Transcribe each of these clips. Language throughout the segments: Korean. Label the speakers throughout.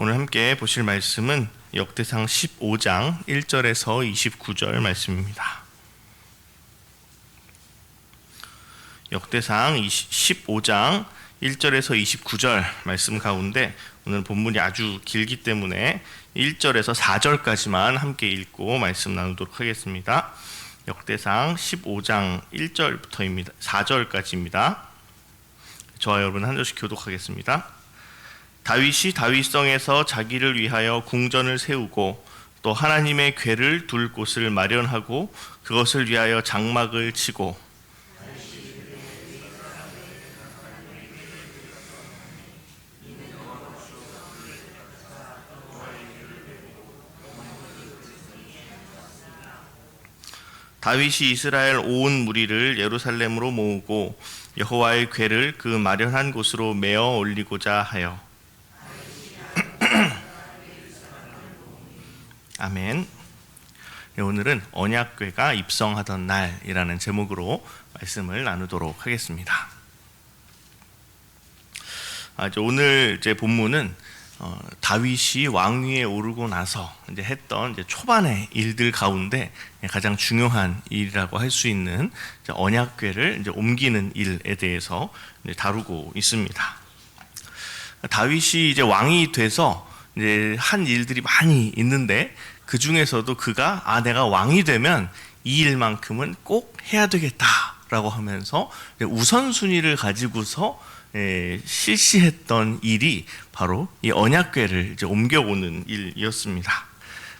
Speaker 1: 오늘 함께 보실 말씀은 역대상 15장 1절에서 29절 말씀입니다. 역대상 15장 1절에서 29절 말씀 가운데 오늘 본문이 아주 길기 때문에 1절에서 4절까지만 함께 읽고 말씀 나누도록 하겠습니다. 역대상 15장 1절부터입니다. 4절까지입니다. 저와 여러분 한 절씩 교독하겠습니다. 다윗이 다윗성에서 자기를 위하여 궁전을 세우고 또 하나님의 궤를 둘 곳을 마련하고 그것을 위하여 장막을 치고 다윗이 이스라엘 온 무리를 예루살렘으로 모으고 여호와의 궤를 그 마련한 곳으로 메어 올리고자 하여 아멘. 네, 오늘은 언약궤가 입성하던 날이라는 제목으로 말씀을 나누도록 하겠습니다. 아, 오늘 이제 본문은 어, 다윗이 왕위에 오르고 나서 이제 했던 이제 초반의 일들 가운데 가장 중요한 일이라고 할 수 있는 언약궤를 이제 옮기는 일에 대해서 다루고 있습니다. 다윗이 이제 왕이 돼서 이제 한 일들이 많이 있는데 그 중에서도 그가 아 내가 왕이 되면 이 일만큼은 꼭 해야 되겠다라고 하면서 우선순위를 가지고서 예, 실시했던 일이 바로 이 언약궤를 이제 옮겨오는 일이었습니다.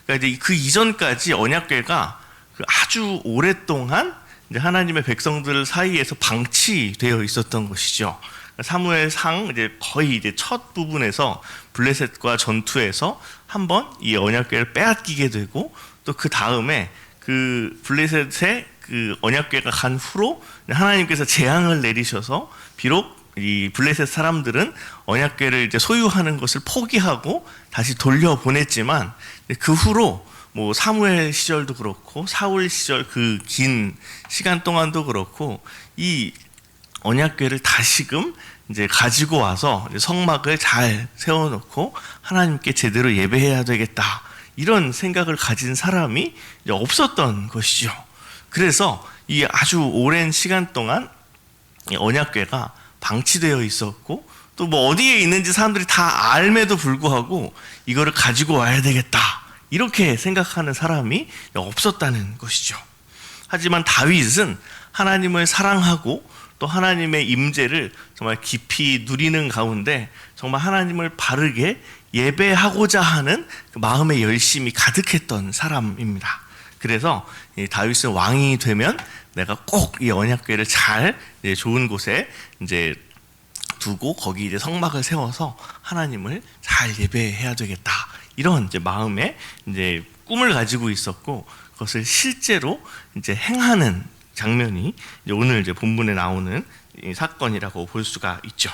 Speaker 1: 그러니까 이제 그 이전까지 언약궤가 그 아주 오랫동안 하나님의 백성들 사이에서 방치되어 있었던 것이죠. 사무엘 상 이제 거의 이제 첫 부분에서 블레셋과 전투에서 한번 이 언약궤를 빼앗기게 되고 또 그 다음에 그 블레셋의 그 언약궤가 간 후로 하나님께서 재앙을 내리셔서 비록 이 블레셋 사람들은 언약궤를 이제 소유하는 것을 포기하고 다시 돌려 보냈지만 그 후로 뭐 사무엘 시절도 그렇고 사울 시절 그 긴 시간 동안도 그렇고 이 언약궤를 다시금 이제 가지고 와서 성막을 잘 세워놓고 하나님께 제대로 예배해야 되겠다 이런 생각을 가진 사람이 없었던 것이죠. 그래서 이 아주 오랜 시간 동안 언약궤가 방치되어 있었고 또 뭐 어디에 있는지 사람들이 다 알매도 불구하고 이거를 가지고 와야 되겠다 이렇게 생각하는 사람이 없었다는 것이죠. 하지만 다윗은 하나님을 사랑하고 또 하나님의 임재를 정말 깊이 누리는 가운데 정말 하나님을 바르게 예배하고자 하는 그 마음의 열심이 가득했던 사람입니다. 그래서 다윗은 왕이 되면 내가 꼭 이 언약궤를 잘 좋은 곳에 이제 두고 거기 이제 성막을 세워서 하나님을 잘 예배해야 되겠다. 이런 이제 마음에 이제 꿈을 가지고 있었고 그것을 실제로 이제 행하는 장면이 이제 오늘 이제 본문에 나오는 사건이라고 볼 수가 있죠.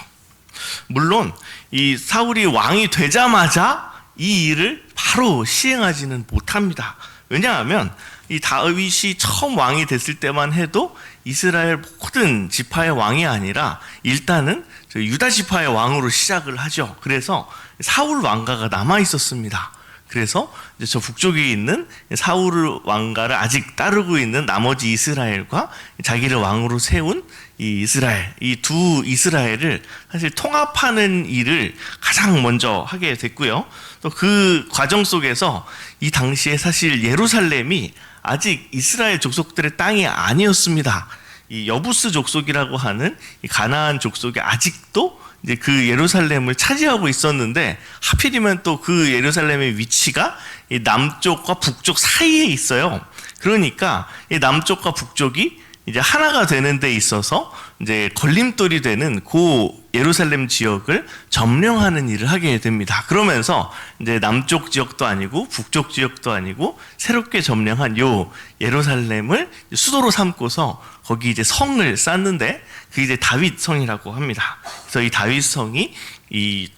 Speaker 1: 물론 이 사울이 왕이 되자마자 이 일을 바로 시행하지는 못합니다. 왜냐하면 이 다윗이 처음 왕이 됐을 때만 해도 이스라엘 모든 지파의 왕이 아니라 일단은 유다 지파의 왕으로 시작을 하죠. 그래서 사울 왕가가 남아 있었습니다. 그래서 저 북쪽에 있는 사울 왕가를 아직 따르고 있는 나머지 이스라엘과 자기를 왕으로 세운 이 이스라엘, 이 두 이스라엘을 사실 통합하는 일을 가장 먼저 하게 됐고요. 또 그 과정 속에서 이 당시에 사실 예루살렘이 아직 이스라엘 족속들의 땅이 아니었습니다. 이 여부스 족속이라고 하는 이 가나안 족속이 아직도 이제 그 예루살렘을 차지하고 있었는데 하필이면 또 그 예루살렘의 위치가 이 남쪽과 북쪽 사이에 있어요. 그러니까 이 남쪽과 북쪽이 이제 하나가 되는 데 있어서 이제 걸림돌이 되는 고 예루살렘 지역을 점령하는 일을 하게 됩니다. 그러면서 이제 남쪽 지역도 아니고 북쪽 지역도 아니고 새롭게 점령한 요 예루살렘을 수도로 삼고서 거기 이제 성을 쌓는데 그게 이제 다윗 성이라고 합니다. 그래서 이 다윗 성이 이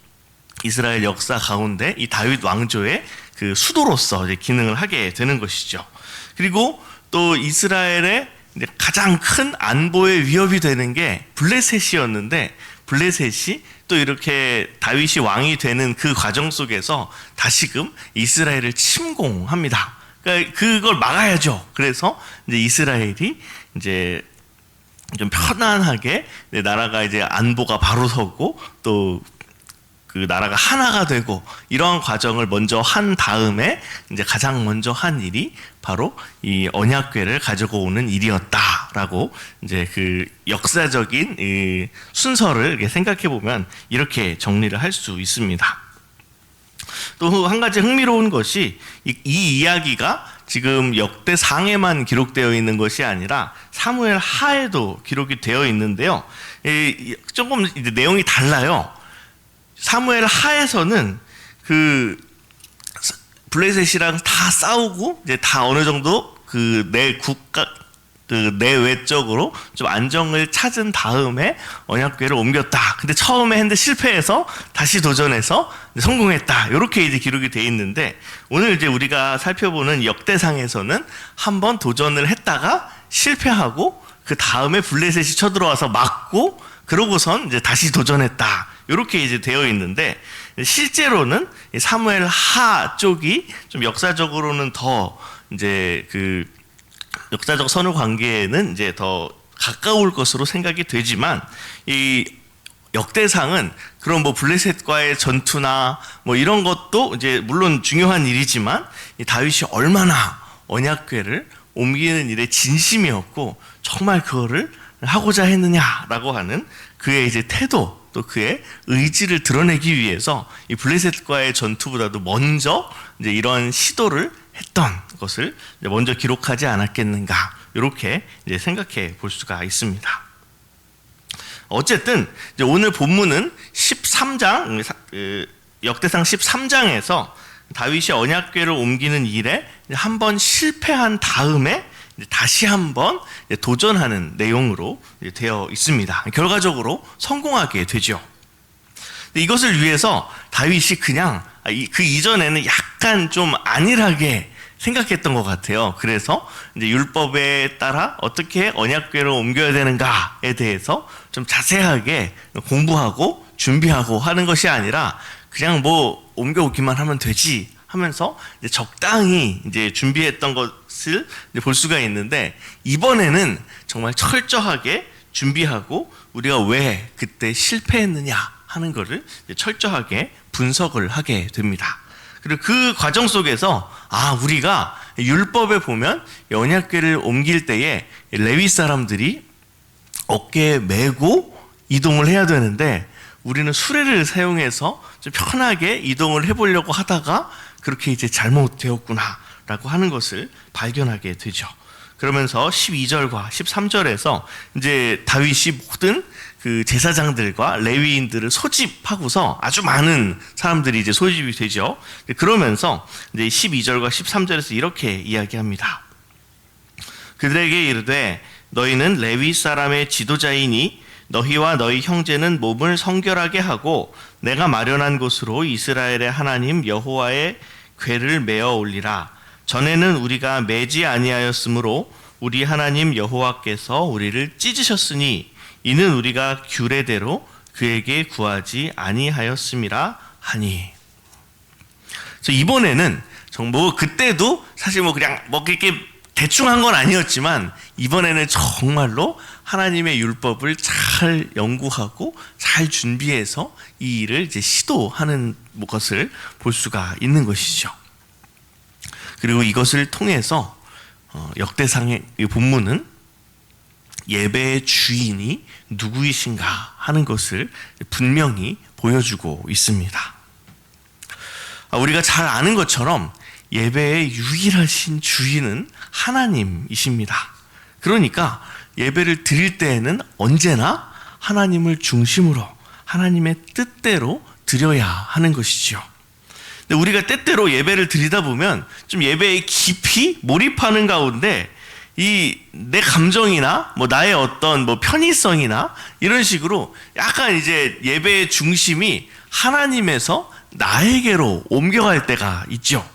Speaker 1: 이스라엘 역사 가운데 이 다윗 왕조의 그 수도로서 이제 기능을 하게 되는 것이죠. 그리고 또 이스라엘의 가장 큰 안보의 위협이 되는 게 블레셋이었는데 블레셋이 또 이렇게 다윗이 왕이 되는 그 과정 속에서 다시금 이스라엘을 침공합니다. 그러니까 그걸 막아야죠. 그래서 이제 이스라엘이 이제 좀 편안하게 나라가 이제 안보가 바로 서고 또 그 나라가 하나가 되고 이러한 과정을 먼저 한 다음에 이제 가장 먼저 한 일이 바로 이 언약궤를 가지고 오는 일이었다라고 이제 그 역사적인 이 순서를 생각해 보면 이렇게 정리를 할 수 있습니다. 또 한 가지 흥미로운 것이 이, 이 이야기가 지금 역대 상에만 기록되어 있는 것이 아니라 사무엘 하에도 기록이 되어 있는데요. 조금 이제 내용이 달라요. 사무엘 하에서는 그 블레셋이랑 다 싸우고 이제 다 어느 정도 그 내 국가 그 내외적으로 좀 안정을 찾은 다음에 언약궤를 옮겼다. 근데 처음에 했는데 실패해서 다시 도전해서 성공했다. 이렇게 이제 기록이 돼 있는데 오늘 이제 우리가 살펴보는 역대상에서는 한번 도전을 했다가 실패하고 그 다음에 블레셋이 쳐들어와서 막고 그러고선 이제 다시 도전했다. 이렇게 이제 되어 있는데 실제로는 이 사무엘 하 쪽이 좀 역사적으로는 더 이제 그 역사적 선후 관계에는 이제 더 가까울 것으로 생각이 되지만 이 역대상은 그런 뭐 블레셋과의 전투나 뭐 이런 것도 이제 물론 중요한 일이지만 이 다윗이 얼마나 언약궤를 옮기는 일에 진심이었고 정말 그거를 하고자 했느냐라고 하는 그의 이제 태도 또 그의 의지를 드러내기 위해서 이 블레셋과의 전투보다도 먼저 이제 이런 시도를 했던 것을 먼저 기록하지 않았겠는가 이렇게 이제 생각해 볼 수가 있습니다. 어쨌든 오늘 본문은 13장 그 역대상 13장에서 다윗이 언약궤를 옮기는 일에 한 번 실패한 다음에 다시 한번 도전하는 내용으로 되어 있습니다. 결과적으로 성공하게 되죠. 이것을 위해서 다윗이 그냥 아, 이- 그 이전에는 약간 좀 안일하게 생각했던 것 같아요. 그래서 이제 율법에 따라 어떻게 언약궤를 옮겨야 되는가에 대해서 좀 자세하게 공부하고 준비하고 하는 것이 아니라 그냥 뭐 옮겨오기만 하면 되지 하면서 이제 적당히 이제 준비했던 것 을 이제 볼 수가 있는데 이번에는 정말 철저하게 준비하고 우리가 왜 그때 실패했느냐 하는 것을 철저하게 분석을 하게 됩니다. 그리고 그 과정 속에서 아 우리가 율법에 보면 언약궤를 옮길 때에 레위 사람들이 어깨에 메고 이동을 해야 되는데 우리는 수레를 사용해서 좀 편하게 이동을 해보려고 하다가 그렇게 이제 잘못되었구나 라고 하는 것을 발견하게 되죠. 그러면서 12절과 13절에서 이제 다윗이 모든 그 제사장들과 레위인들을 소집하고서 아주 많은 사람들이 이제 소집이 되죠. 그러면서 이제 12절과 13절에서 이렇게 이야기합니다. 그들에게 이르되 너희는 레위 사람의 지도자이니 너희와 너희 형제는 몸을 성결하게 하고 내가 마련한 곳으로 이스라엘의 하나님 여호와의 궤를 메어 올리라 전에는 우리가 매지 아니하였으므로 우리 하나님 여호와께서 우리를 찢으셨으니 이는 우리가 규례대로 그에게 구하지 아니하였음이라 하니 그래서 이번에는 정뭐 그때도 사실 뭐 그냥 뭐 이렇게 대충 한 건 아니었지만 이번에는 정말로 하나님의 율법을 잘 연구하고 잘 준비해서 이 일을 이제 시도하는 것을 볼 수가 있는 것이죠. 그리고 이것을 통해서 어, 역대상의 이 본문은 예배의 주인이 누구이신가 하는 것을 분명히 보여주고 있습니다. 아, 우리가 잘 아는 것처럼 예배의 유일하신 주인은 하나님이십니다. 그러니까 예배를 드릴 때에는 언제나 하나님을 중심으로 하나님의 뜻대로 드려야 하는 것이죠. 근데 우리가 때때로 예배를 드리다 보면 좀 예배에 깊이 몰입하는 가운데 이 내 감정이나 뭐 나의 어떤 뭐 편의성이나 이런 식으로 약간 이제 예배의 중심이 하나님에서 나에게로 옮겨갈 때가 있죠.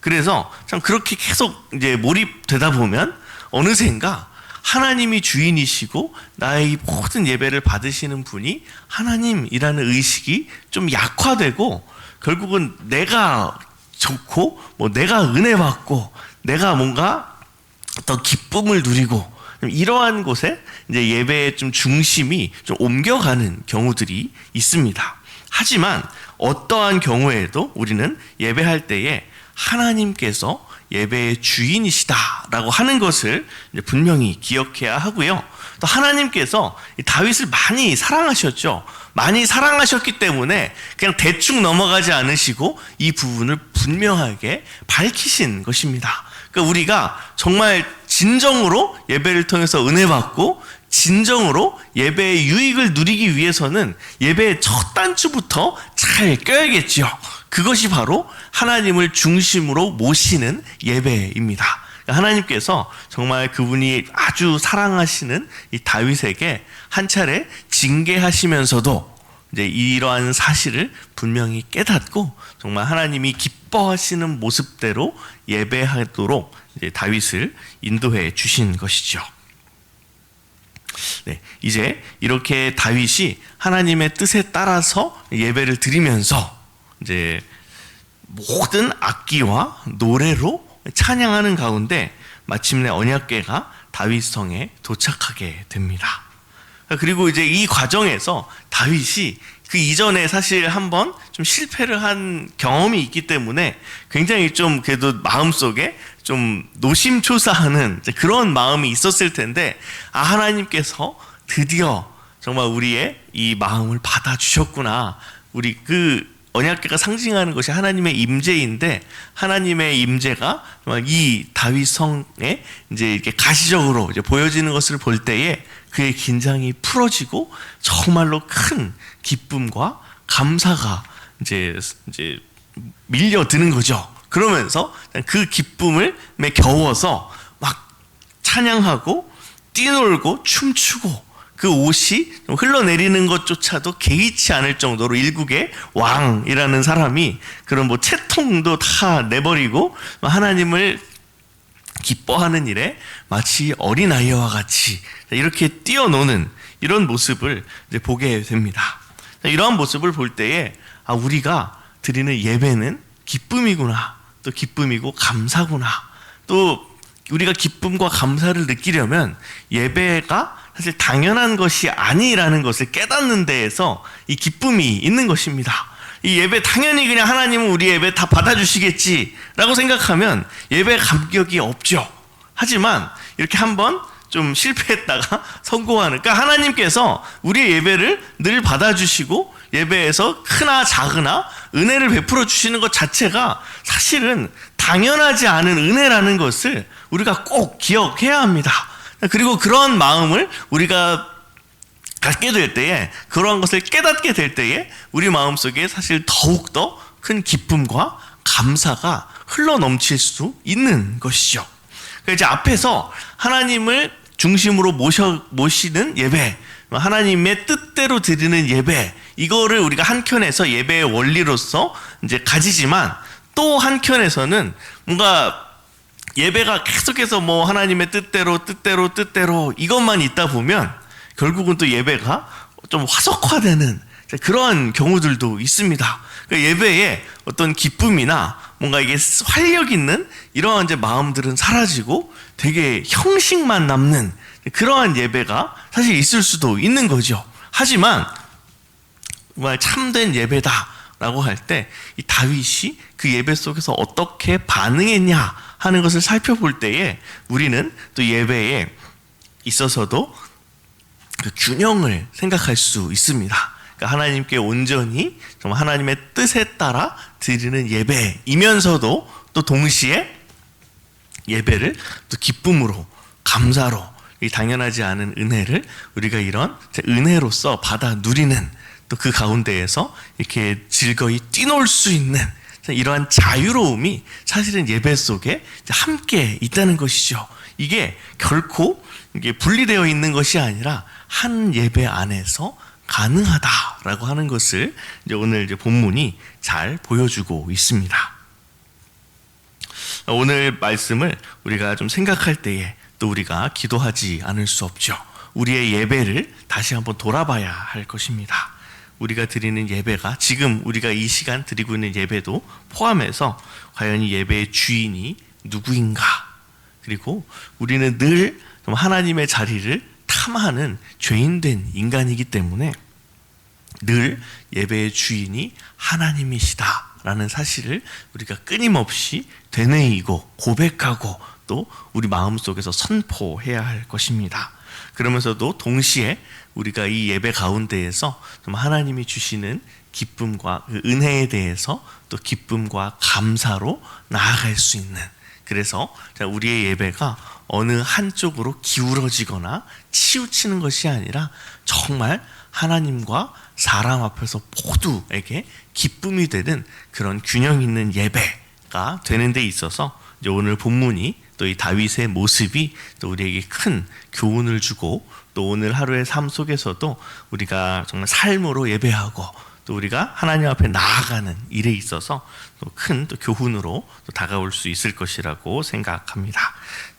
Speaker 1: 그래서 참 그렇게 계속 이제 몰입되다 보면 어느샌가 하나님이 주인이시고 나의 이 모든 예배를 받으시는 분이 하나님이라는 의식이 좀 약화되고 결국은 내가 좋고 뭐 내가 은혜 받고 내가 뭔가 더 기쁨을 누리고 이러한 곳에 이제 예배의 좀 중심이 좀 옮겨가는 경우들이 있습니다. 하지만 어떠한 경우에도 우리는 예배할 때에 하나님께서 예배의 주인이시다라고 하는 것을 분명히 기억해야 하고요. 또 하나님께서 이 다윗을 많이 사랑하셨죠. 많이 사랑하셨기 때문에 그냥 대충 넘어가지 않으시고 이 부분을 분명하게 밝히신 것입니다. 그러니까 우리가 정말 진정으로 예배를 통해서 은혜 받고 진정으로 예배의 유익을 누리기 위해서는 예배의 첫 단추부터 잘 껴야겠지요. 그것이 바로 하나님을 중심으로 모시는 예배입니다. 그러니까 하나님께서 정말 그분이 아주 사랑하시는 이 다윗에게 한 차례 징계하시면서도 이제 이러한 사실을 분명히 깨닫고 정말 하나님이 기뻐하시는 모습대로 예배하도록 이제 다윗을 인도해 주신 것이죠. 네, 이제 이렇게 다윗이 하나님의 뜻에 따라서 예배를 드리면서 이제 모든 악기와 노래로 찬양하는 가운데 마침내 언약궤가 다윗 성에 도착하게 됩니다. 그리고 이제 이 과정에서 다윗이 그 이전에 사실 한번 좀 실패를 한 경험이 있기 때문에 굉장히 좀 그래도 마음속에 좀 노심초사하는 그런 마음이 있었을 텐데 아 하나님께서 드디어 정말 우리의 이 마음을 받아 주셨구나. 우리 그 언약궤가 상징하는 것이 하나님의 임재인데 하나님의 임재가 이 다윗 성에 이제 이렇게 가시적으로 이제 보여지는 것을 볼 때에 그의 긴장이 풀어지고 정말로 큰 기쁨과 감사가 이제 이제 밀려드는 거죠. 그러면서 그 기쁨을 겨워서 막 찬양하고 뛰놀고 춤추고 그 옷이 흘러내리는 것조차도 개의치 않을 정도로 일국의 왕이라는 사람이 그런 뭐 채통도 다 내버리고 하나님을 기뻐하는 일에 마치 어린아이와 같이 이렇게 뛰어노는 이런 모습을 보게 됩니다. 이러한 모습을 볼 때에 아, 우리가 드리는 예배는 기쁨이구나. 또 기쁨이고 감사구나. 또 우리가 기쁨과 감사를 느끼려면 예배가 사실 당연한 것이 아니라는 것을 깨닫는 데에서 이 기쁨이 있는 것입니다. 이 예배 당연히 그냥 하나님은 우리 예배 다 받아주시겠지라고 생각하면 예배 감격이 없죠. 하지만 이렇게 한번 좀 실패했다가 성공하는, 그러니까 하나님께서 우리의 예배를 늘 받아주시고 예배에서 크나 작으나 은혜를 베풀어 주시는 것 자체가 사실은 당연하지 않은 은혜라는 것을 우리가 꼭 기억해야 합니다. 그리고 그런 마음을 우리가 갖게 될 때에 그러한 것을 깨닫게 될 때에 우리 마음 속에 사실 더욱 더 큰 기쁨과 감사가 흘러 넘칠 수 있는 것이죠. 그러니까 이제 앞에서 하나님을 중심으로 모셔 모시는 예배, 하나님의 뜻대로 드리는 예배, 이거를 우리가 한켠에서 예배의 원리로서 이제 가지지만 또 한켠에서는 뭔가 예배가 계속해서 뭐 하나님의 뜻대로 뜻대로 뜻대로 이것만 있다 보면 결국은 또 예배가 좀 화석화되는 그러한 경우들도 있습니다. 그러니까 예배에 어떤 기쁨이나 뭔가 이게 활력 있는 이러한 이제 마음들은 사라지고 되게 형식만 남는 그러한 예배가 사실 있을 수도 있는 거죠. 하지만 정말 참된 예배다라고 할 때 이 다윗이 그 예배 속에서 어떻게 반응했냐 하는 것을 살펴볼 때에 우리는 또 예배에 있어서도 그 균형을 생각할 수 있습니다. 그러니까 하나님께 온전히 정말 하나님의 뜻에 따라 드리는 예배이면서도 또 동시에 예배를 또 기쁨으로 감사로 이 당연하지 않은 은혜를 우리가 이런 은혜로서 받아 누리는 또 그 가운데에서 이렇게 즐거이 뛰놀 수 있는 이러한 자유로움이 사실은 예배 속에 함께 있다는 것이죠. 이게 결코 이게 분리되어 있는 것이 아니라 한 예배 안에서 가능하다라고 하는 것을 이제 오늘 이제 본문이 잘 보여주고 있습니다. 오늘 말씀을 우리가 좀 생각할 때에 또 우리가 기도하지 않을 수 없죠. 우리의 예배를 다시 한번 돌아봐야 할 것입니다. 우리가 드리는 예배가 지금 우리가 이 시간 드리고 있는 예배도 포함해서 과연 이 예배의 주인이 누구인가? 그리고 우리는 늘 하나님의 자리를 탐하는 죄인된 인간이기 때문에 늘 예배의 주인이 하나님이시다라는 사실을 우리가 끊임없이 되뇌이고 고백하고 또 우리 마음속에서 선포해야 할 것입니다. 그러면서도 동시에 우리가 이 예배 가운데에서 좀 하나님이 주시는 기쁨과 그 은혜에 대해서 또 기쁨과 감사로 나아갈 수 있는 그래서 자, 우리의 예배가 어느 한쪽으로 기울어지거나 치우치는 것이 아니라 정말 하나님과 사람 앞에서 모두에게 기쁨이 되는 그런 균형 있는 예배가 되는 데 있어서 이제 오늘 본문이 또 이 다윗의 모습이 또 우리에게 큰 교훈을 주고 또 오늘 하루의 삶 속에서도 우리가 정말 삶으로 예배하고 또 우리가 하나님 앞에 나아가는 일에 있어서 또큰또 교훈으로 또 다가올 수 있을 것이라고 생각합니다.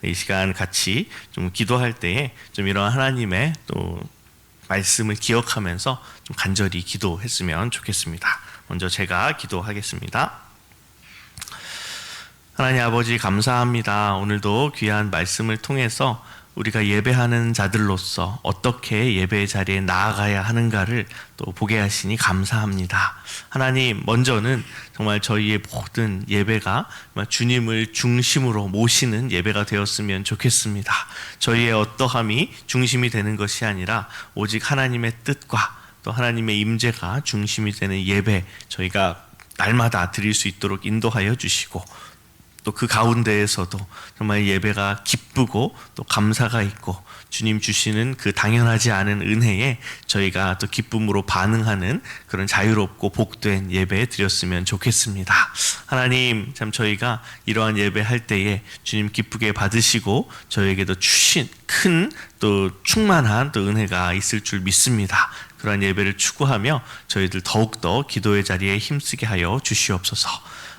Speaker 1: 네, 이 시간 같이 좀 기도할 때에 좀 이런 하나님의 또 말씀을 기억하면서 좀 간절히 기도했으면 좋겠습니다. 먼저 제가 기도하겠습니다. 하나님 아버지 감사합니다. 오늘도 귀한 말씀을 통해서 우리가 예배하는 자들로서 어떻게 예배의 자리에 나아가야 하는가를 또 보게 하시니 감사합니다. 하나님, 먼저는 정말 저희의 모든 예배가 주님을 중심으로 모시는 예배가 되었으면 좋겠습니다. 저희의 어떠함이 중심이 되는 것이 아니라 오직 하나님의 뜻과 또 하나님의 임재가 중심이 되는 예배 저희가 날마다 드릴 수 있도록 인도하여 주시고 또 그 가운데에서도 정말 예배가 기쁘고 또 감사가 있고 주님 주시는 그 당연하지 않은 은혜에 저희가 또 기쁨으로 반응하는 그런 자유롭고 복된 예배 드렸으면 좋겠습니다. 하나님 참 저희가 이러한 예배 할 때에 주님 기쁘게 받으시고 저에게도 주신 큰 또 충만한 또 은혜가 있을 줄 믿습니다. 그러한 예배를 추구하며 저희들 더욱더 기도의 자리에 힘쓰게 하여 주시옵소서.